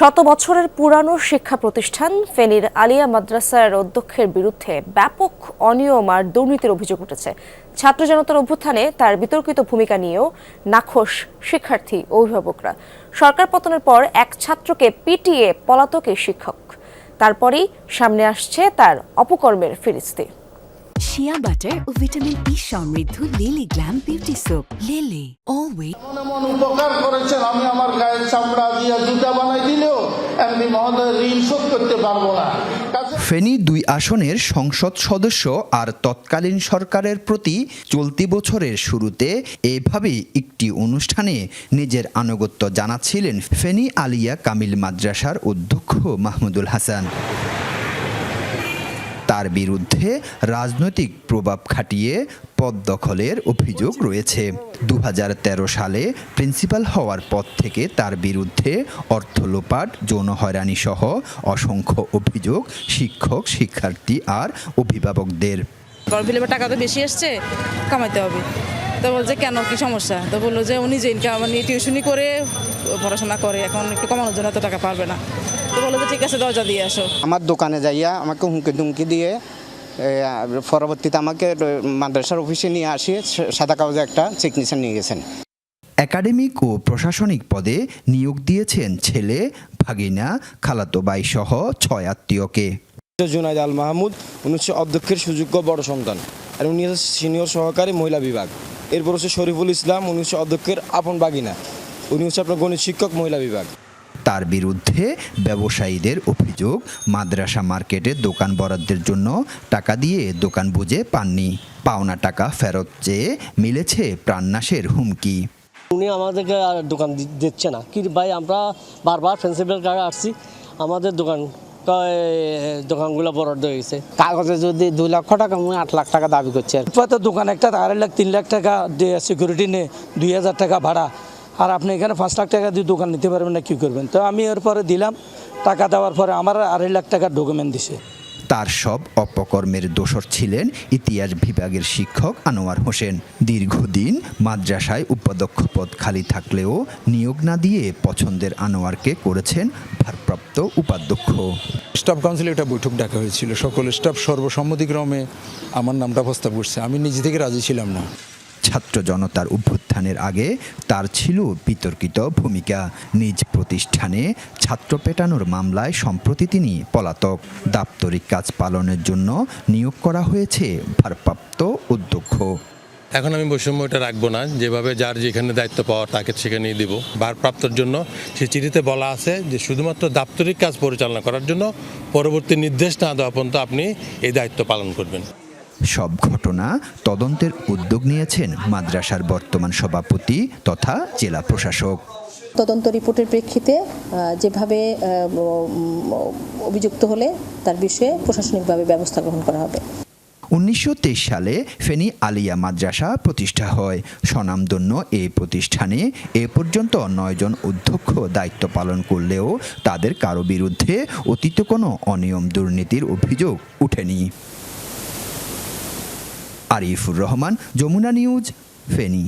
শত বছরের পুরানো শিক্ষা প্রতিষ্ঠান ফেনীর আলিয়া মাদ্রাসার অধ্যক্ষের বিরুদ্ধে ব্যাপক অনিয়ম আর দুর্নীতির অভিযোগ উঠেছে। ছাত্র জনতার অভ্যুত্থানে তার বিতর্কিত ভূমিকা নিয়েও নাখোশ শিক্ষার্থী অভিভাবকরা। সরকার পতনের পর এক ছাত্রকে পিটিয়ে পলাতক এই শিক্ষক। তারপরেই সামনে আসছে তার অপকর্মের ফিরিস্তি। শিয়া বাটার ও ভিটামিন ই সমৃদ্ধ Lily glam beauty soap Lily always উপকার করেছেন। আমি আমার গায়ের চামড়া দিয়ে জুতা বানাই ফেনী দুই আসনের সংসদ সদস্য আর তৎকালীন সরকারের প্রতি চলতি বছরের শুরুতে এভাবেই একটি অনুষ্ঠানে নিজের আনুগত্য জানাচ্ছিলেন ফেনী আলিয়া কামিল মাদ্রাসার অধ্যক্ষ মাহমুদুল হাসান। তার বিরুদ্ধে রাজনৈতিক প্রভাব খাটিয়ে পদ দখলের অভিযোগ রয়েছে। দু হাজার তেরো সালে প্রিন্সিপাল হওয়ার পর থেকে তার বিরুদ্ধে অর্থ লোপাট, যৌন হয়রানি সহ অসংখ্য অভিযোগ শিক্ষক, শিক্ষার্থী আর অভিভাবকদের। টাকা তো বেশি এসছে কামাইতে হবে। তো বলছে, কেন? কি সমস্যা? তো বলল যে উনি যে ইনকাম মানে টিউশনি করে, পড়াশোনা করে, এখন একটু কমানোর জন্য তো টাকা পারবে না। তো বলল যে ঠিক আছে দরজা দিয়ে আসো। আমার দোকানে যাইয়া আমাকে হুমকি দুমকি দিয়ে পরবর্তীতে আমাকে মাদ্রাসার অফিসে নিয়ে আসি সাদা কাগজে একটা সিগনেচার নিয়ে গেছেন। একাডেমিক ও প্রশাসনিক পদে নিয়োগ দিয়েছেন ছেলে ভাগিনা খালাতো বাই সহ ছয় আত্মীয়কে। জুনাইদ আল মাহমুদ উনি হচ্ছে অধ্যক্ষের সুযোগ্য বড় সন্তান আর উনি হচ্ছে সিনিয়র সহকারী মহিলা বিভাগ। এরপর হচ্ছে শরীফুল ইসলাম উনি হচ্ছে অধ্যক্ষের আপন বাগিনা উনি হচ্ছে আপনার গণিত শিক্ষক মহিলা বিভাগ। তার বিরুদ্ধে ব্যবসায়ীদের অভিযোগ মাদ্রাসা মার্কেটে দোকান বরাদ্দের জন্য টাকা দিয়ে দোকান বুঝে পাননি। পাওনা টাকা ফেরত চেয়ে মিলেছে প্রাণনাশের হুমকি। উনি আমাদেরকে আর দোকান দি- দিচ্ছে না। কি ভাই আমরা বারবার প্রিন্সিপাল কার্ডে আসছি আমাদের দোকান কয়, দোকানগুলো বরাদ্দ হয়ে গেছে কাগজে যদি দুই লক্ষ টাকা আমি আট লাখ টাকা দাবি করছি। আর। দোকান একটা আড়াই লাখ তিন লাখ টাকা সিকিউরিটি নিয়ে দুই হাজার টাকা ভাড়া। আর আপনি এখানে পাঁচ লাখ টাকা দিয়ে দোকান নিতে পারবেন না কী করবেন? তো আমি এরপরে দিলাম টাকা দেওয়ার পরে আমার আড়াই লাখ টাকার ডকুমেন্ট দিছে। তার সব অপকর্মের দোষর ছিলেন ইতিহাস বিভাগের শিক্ষক আনোয়ার হোসেন। দীর্ঘদিন মাদ্রাসায় উপাধ্যক্ষ পদ খালি থাকলেও নিয়োগ না দিয়ে পছন্দের আনোয়ারকে করেছেন ভারপ্রাপ্ত উপাধ্যক্ষ। স্টাফ কাউন্সিলে একটা বৈঠক ডাকা হয়েছিল। সকল স্টাফ সর্বসম্মতিক্রমে আমার নামটা প্রস্তাব করছে। আমি নিজে থেকে রাজি ছিলাম না। ছাত্র জনতার অভ্যুত্থানের আগে তার ছিল বিতর্কিত ভূমিকা। নিজ প্রতিষ্ঠানে ছাত্র পেটানোর মামলায় সম্প্রতি তিনি পলাতক। দাপ্তরিক কাজ পালনের জন্য নিয়োগ করা হয়েছে ভারপ্রাপ্ত অধ্যক্ষ এখন আমি বৈষম্যটা রাখব না, যেভাবে যার যেখানে দায়িত্ব পাওয়া তাকে সেখানেই দিব। ভারপ্রাপ্তর জন্য সে চিঠিতে বলা আছে যে শুধুমাত্র দাপ্তরিক কাজ পরিচালনা করার জন্য পরবর্তী নির্দেশ না দেওয়া পর্যন্ত আপনি এই দায়িত্ব পালন করবেন। সব ঘটনা তদন্তের উদ্যোগ নিয়েছেন মাদ্রাসার বর্তমান সভাপতি তথা জেলা প্রশাসক। তদন্ত রিপোর্টের প্রেক্ষিতে যেভাবে অভিযুক্ত হলে তার বিষয়ে প্রশাসনিকভাবে ব্যবস্থা গ্রহণ করা হবে। উনিশশো তেইশ সালে ফেনী আলিয়া মাদ্রাসা প্রতিষ্ঠা হয়। স্বনামধন্য এই প্রতিষ্ঠানে এ পর্যন্ত নয়জন অধ্যক্ষ দায়িত্ব পালন করলেও তাদের কারও বিরুদ্ধে অতীত কোনো অনিয়ম দুর্নীতির অভিযোগ ওঠেনি আরিফুর রহমান যমুনা নিউজ ফেনী।